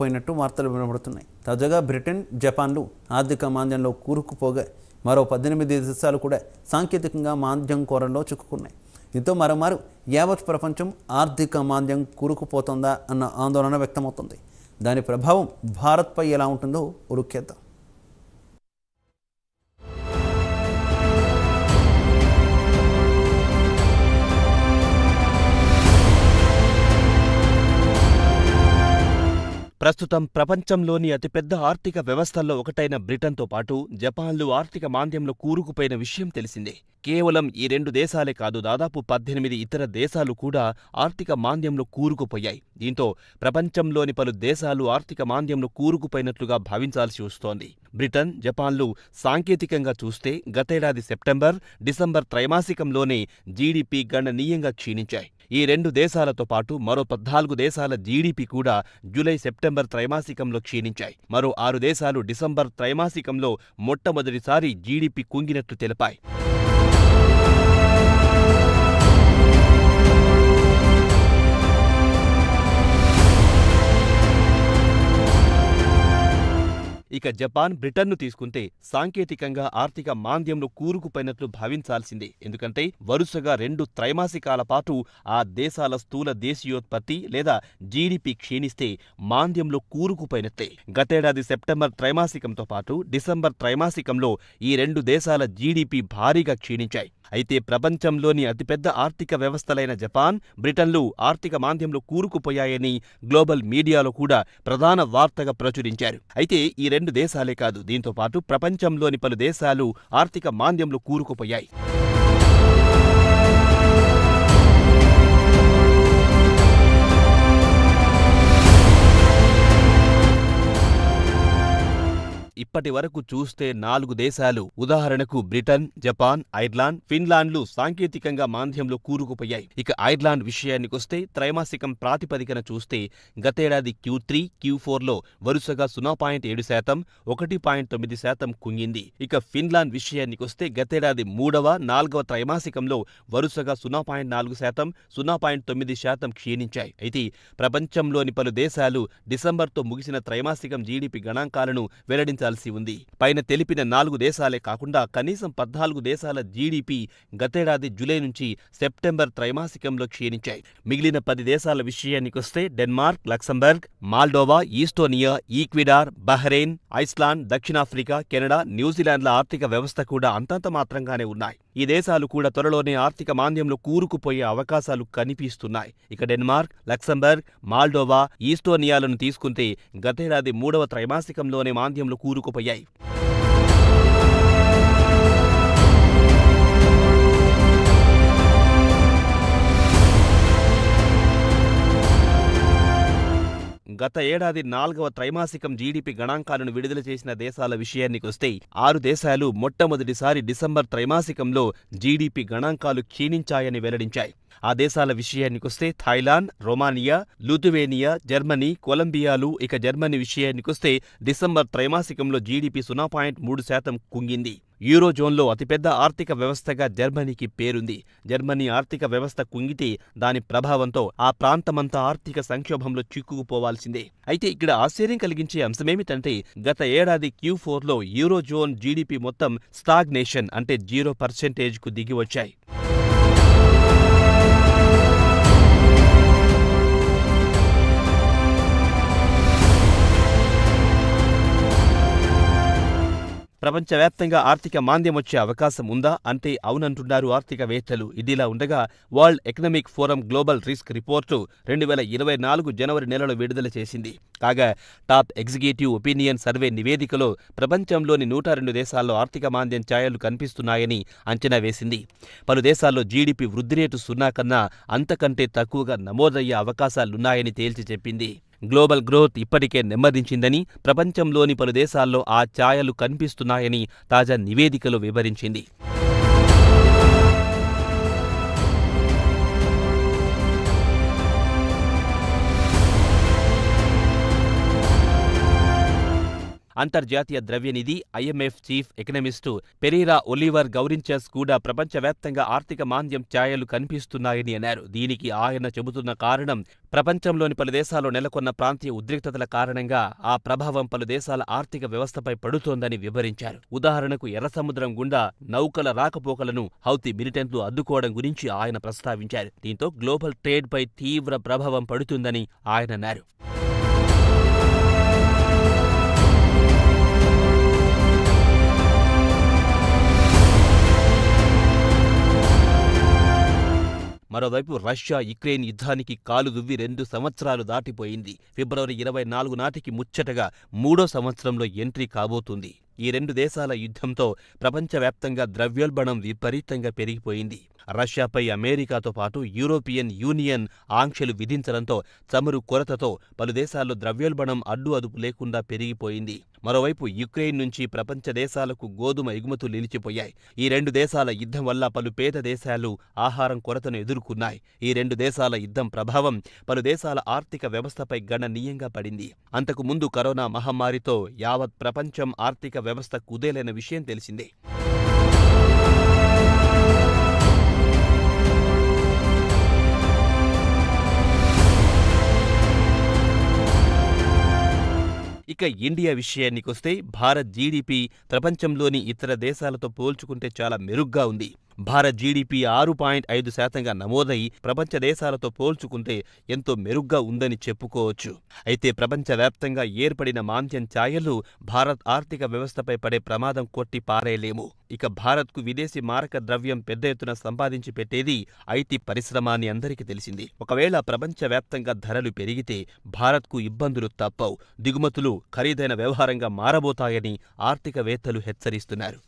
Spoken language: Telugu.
పోయినట్టు వార్తలు వినబడుతున్నాయి. తాజాగా బ్రిటన్ జపాన్లు ఆర్థిక మాంద్యంలో కూరుకుపోగా మరో పద్దెనిమిది దేశాలు కూడా సాంకేతికంగా మాంద్యం కోరంలో చిక్కుకున్నాయి. దీంతో మరోమారు యావత్ ప్రపంచం ఆర్థిక మాంద్యం కూరుకుపోతుందా అన్న ఆందోళన వ్యక్తమవుతుంది. దాని ప్రభావం భారత్పై ఎలా ఉంటుందో ఉరుక్కేద్దాం. ప్రస్తుతం ప్రపంచంలోని అతిపెద్ద ఆర్థిక వ్యవస్థల్లో ఒకటైన బ్రిటన్తో పాటు జపాన్లు ఆర్థిక మాంద్యంలో కూరుకుపోయిన విషయం తెలిసిందే. కేవలం ఈ రెండు దేశాలే కాదు దాదాపు పద్దెనిమిది ఇతర దేశాలు కూడా ఆర్థిక మాంద్యంలో కూరుకుపోయాయి. దీంతో ప్రపంచంలోని పలు దేశాలు ఆర్థిక మాంద్యంలో కూరుకుపోయినట్లుగా భావించాల్సి వస్తోంది. బ్రిటన్ జపాన్లు సాంకేతికంగా చూస్తే గతేడాది సెప్టెంబర్ డిసెంబర్ త్రైమాసికంలోనే జీడీపీ గణనీయంగా క్షీణించాయి. ఈ రెండు దేశాలతో పాటు మరో పద్నాలుగు దేశాల జీడీపీ కూడా జూలై సెప్టెంబర్ త్రైమాసికంలో క్షీణించాయి. మరో ఆరు దేశాలు డిసెంబర్ త్రైమాసికంలో మొట్టమొదటిసారి జీడీపీ కుంగినట్లు తెలిపాయి. ఇక జపాన్ బ్రిటన్ను తీసుకుంటే సాంకేతికంగా ఆర్థిక మాంద్యంలో కూరుకుపోయినట్లు భావించాల్సిందే. ఎందుకంటే వరుసగా రెండు త్రైమాసికాల పాటు ఆ దేశాల స్థూల దేశీయోత్పత్తి లేదా జీడిపి క్షీణిస్తే మాంద్యంలో కూరుకుపోయినట్లే. గతేడాది సెప్టెంబర్ త్రైమాసికంతో పాటు డిసెంబర్ త్రైమాసికంలో ఈ రెండు దేశాల జీడిపి భారీగా క్షీణించాయి. అయితే ప్రపంచంలోని అతిపెద్ద ఆర్థిక వ్యవస్థలైన జపాన్ బ్రిటన్లు ఆర్థిక మాంద్యంలో కూరుకుపోయాయని గ్లోబల్ మీడియాలో కూడా ప్రధాన వార్తగా ప్రచురించారు. అయితే ఈ రెండు దేశాలే కాదు దీంతో పాటు ప్రపంచంలోని పలు దేశాలు ఆర్థిక మాంద్యంలో కూరుకుపోయాయి. ఇప్పటి వరకు చూస్తే నాలుగు దేశాలు ఉదాహరణకు బ్రిటన్ జపాన్ ఐర్లాండ్ ఫిన్లాండ్లు సాంకేతికంగా మాంద్యంలో కూరుకుపోయాయి. ఇక ఐర్లాండ్ విషయానికొస్తే త్రైమాసికం ప్రాతిపదికన చూస్తే గతేడాది క్యూ త్రీ క్యూ ఫోర్లో వరుసగా సున్నా పాయింట్ ఏడు శాతం ఒకటి పాయింట్ తొమ్మిది శాతం కుంగింది. ఇక ఫిన్లాండ్ విషయానికొస్తే గతేడాది మూడవ నాలుగవ త్రైమాసికంలో వరుసగా సున్నా పాయింట్ నాలుగు శాతం సున్నా పాయింట్ తొమ్మిది శాతం క్షీణించాయి. అయితే ప్రపంచంలోని పలు దేశాలు డిసెంబర్తో ముగిసిన త్రైమాసికం జీడీపీ గణాంకాలను వెల్లడించాల్సి ఉంది. పైన తెలిపిన నాలుగు దేశాలే కాకుండా కనీసం పద్నాలుగు దేశాల జీడీపీ గతేడాది జూలై నుంచి సెప్టెంబర్ త్రైమాసికంలో క్షీణించాయి. మిగిలిన పది దేశాల విషయానికొస్తే Denmark Luxembourg Moldova Estonia Ecuador Bahrain Iceland దక్షిణాఫ్రికా కెనడా న్యూజిలాండ్ల ఆర్థిక వ్యవస్థ కూడా అంతంత మాత్రంగానే ఉన్నాయి. ఈ దేశాలు కూడా త్వరలోనే ఆర్థిక మాంద్యంలో కూరుకుపోయే అవకాశాలు కనిపిస్తున్నాయి. ఇక డెన్మార్క్ లక్సంబర్గ్ మాల్డోవా ఈస్టోనియాలను తీసుకుంటే గతేడాది మూడవ త్రైమాసికంలోనే మాంద్యంలో కూరుకుపోయాయి. గత ఏడాది నాలుగవ త్రైమాసికం జీడీపీ గణాంకాలను విడుదల చేసిన దేశాల విషయానికొస్తే ఆరు దేశాలు మొట్టమొదటిసారి డిసెంబర్ త్రైమాసికంలో జీడీపీ గణాంకాలు క్షీణించాయని వెల్లడించాయి. ఆ దేశాల విషయానికొస్తే థాయిలాండ్ రొమానియా లుతువేనియా జర్మనీ కొలంబియాలు ఇక జర్మనీ విషయానికొస్తే డిసెంబర్ త్రైమాసికంలో జీడీపీ సున్నా పాయింట్ మూడు శాతం కుంగింది. యూరోజోన్లో అతిపెద్ద ఆర్థిక వ్యవస్థగా జర్మనీకి పేరుంది. జర్మనీ ఆర్థిక వ్యవస్థ కుంగితే దాని ప్రభావంతో ఆ ప్రాంతమంతా ఆర్థిక సంక్షోభంలో చిక్కుకుపోవాల్సిందే. అయితే ఇక్కడ ఆశ్చర్యం కలిగించే అంశమేమిటంటే గత ఏడాది క్యూ ఫోర్లో యూరోజోన్ జీడీపీ మొత్తం స్టాగ్నేషన్ అంటే జీరో పర్సెంటేజ్కు దిగివచ్చాయి. ప్రపంచవ్యాప్తంగా ఆర్థిక మాంద్యం వచ్చే అవకాశం ఉందా? అంటే అవునంటున్నారు ఆర్థికవేత్తలు. ఇదిలా ఉండగా World Economic Forum global risk report రెండు వేల ఇరవై నాలుగు జనవరి నెలలో విడుదల చేసింది. కాగా టాప్ ఎగ్జిక్యూటివ్ ఒపీనియన్ సర్వే నివేదికలో ప్రపంచంలోని నూట రెండు దేశాల్లో ఆర్థిక మాంద్యం ఛాయలు కనిపిస్తున్నాయని అంచనా వేసింది. పలు దేశాల్లో జీడిపి వృద్ధి రేటు సున్నా కన్నా అంతకంటే తక్కువగా నమోదయ్యే అవకాశాలున్నాయని తేల్చి చెప్పింది. గ్లోబల్ గ్రోత్ ఇప్పటికే నెమ్మదించిందని ప్రపంచంలోని పలు దేశాల్లో ఆ ఛాయలు కనిపిస్తున్నాయని తాజా నివేదికలో వివరించింది. అంతర్జాతీయ ద్రవ్యనిధి IMF chief economist Pierre Olivier Gourinchas కూడా ప్రపంచవ్యాప్తంగా ఆర్థిక మాంద్యం ఛాయలు కనిపిస్తున్నాయని అన్నారు. దీనికి ఆయన చెబుతున్న కారణం ప్రపంచంలోని పలు దేశాల్లో నెలకొన్న ప్రాంతీయ ఉద్రిక్తతల కారణంగా ఆ ప్రభావం పలు దేశాల ఆర్థిక వ్యవస్థపై పడుతోందని వివరించారు. ఉదాహరణకు ఎర్ర సముద్రం గుండా నౌకల రాకపోకలను హౌతీ మిలిటెంట్లు అడ్డుకోవడం గురించి ఆయన ప్రస్తావించారు. దీంతో గ్లోబల్ ట్రేడ్పై తీవ్ర ప్రభావం పడుతుందని ఆయన అన్నారు. మరోవైపు రష్యా యుక్రెయిన్ యుద్ధానికి కాలు దువ్వి రెండు సంవత్సరాలు దాటిపోయింది. ఫిబ్రవరి ఇరవై నాలుగు నాటికి ముచ్చటగా మూడో సంవత్సరంలో ఎంట్రీ కాబోతుంది. ఈ రెండు దేశాల యుద్ధంతో ప్రపంచవ్యాప్తంగా ద్రవ్యోల్బణం విపరీతంగా పెరిగిపోయింది. రష్యాపై అమెరికాతో పాటు యూరోపియన్ యూనియన్ ఆంక్షలు విధించడంతో చమురు కొరతతో పలు దేశాల్లో ద్రవ్యోల్బణం అడ్డు అదుపు లేకుండా పెరిగిపోయింది. మరోవైపు యుక్రెయిన్ నుంచి ప్రపంచ దేశాలకు గోధుమ ఎగుమతులు నిలిచిపోయాయి. ఈ రెండు దేశాల యుద్ధం వల్ల పలు పేద దేశాలు ఆహారం కొరతను ఎదుర్కొన్నాయి. ఈ రెండు దేశాల యుద్ధం ప్రభావం పలు దేశాల ఆర్థిక వ్యవస్థపై గణనీయంగా పడింది. అంతకు ముందు కరోనా మహమ్మారితో యావత్ ప్రపంచం ఆర్థిక వ్యవస్థ కుదేలైన విషయం తెలిసిందే. ఇక ఇండియా విషయానికొస్తే భారత్ జీడీపీ ప్రపంచంలోని ఇతర దేశాలతో పోల్చుకుంటే చాలా మెరుగ్గా ఉంది. భారత్ జీడీపీ ఆరు పాయింట్ ఐదు శాతంగా నమోదై ప్రపంచ దేశాలతో పోల్చుకుంటే ఎంతో మెరుగ్గా ఉందని చెప్పుకోవచ్చు. అయితే ప్రపంచవ్యాప్తంగా ఏర్పడిన మాంద్యం ఛాయలు భారత్ ఆర్థిక వ్యవస్థపై పడే ప్రమాదం కొట్టి పారేయలేము ఇక భారత్కు విదేశీ మారక ద్రవ్యం పెద్ద ఎత్తున సంపాదించి పెట్టేది ఐటీ పరిశ్రమ అని అందరికీ తెలిసింది. ఒకవేళ ప్రపంచవ్యాప్తంగా ధరలు పెరిగితే భారత్కు ఇబ్బందులు తప్పవు. దిగుమతులు ఖరీదైన వ్యవహారంగా మారబోతాయని ఆర్థికవేత్తలు హెచ్చరిస్తున్నారు.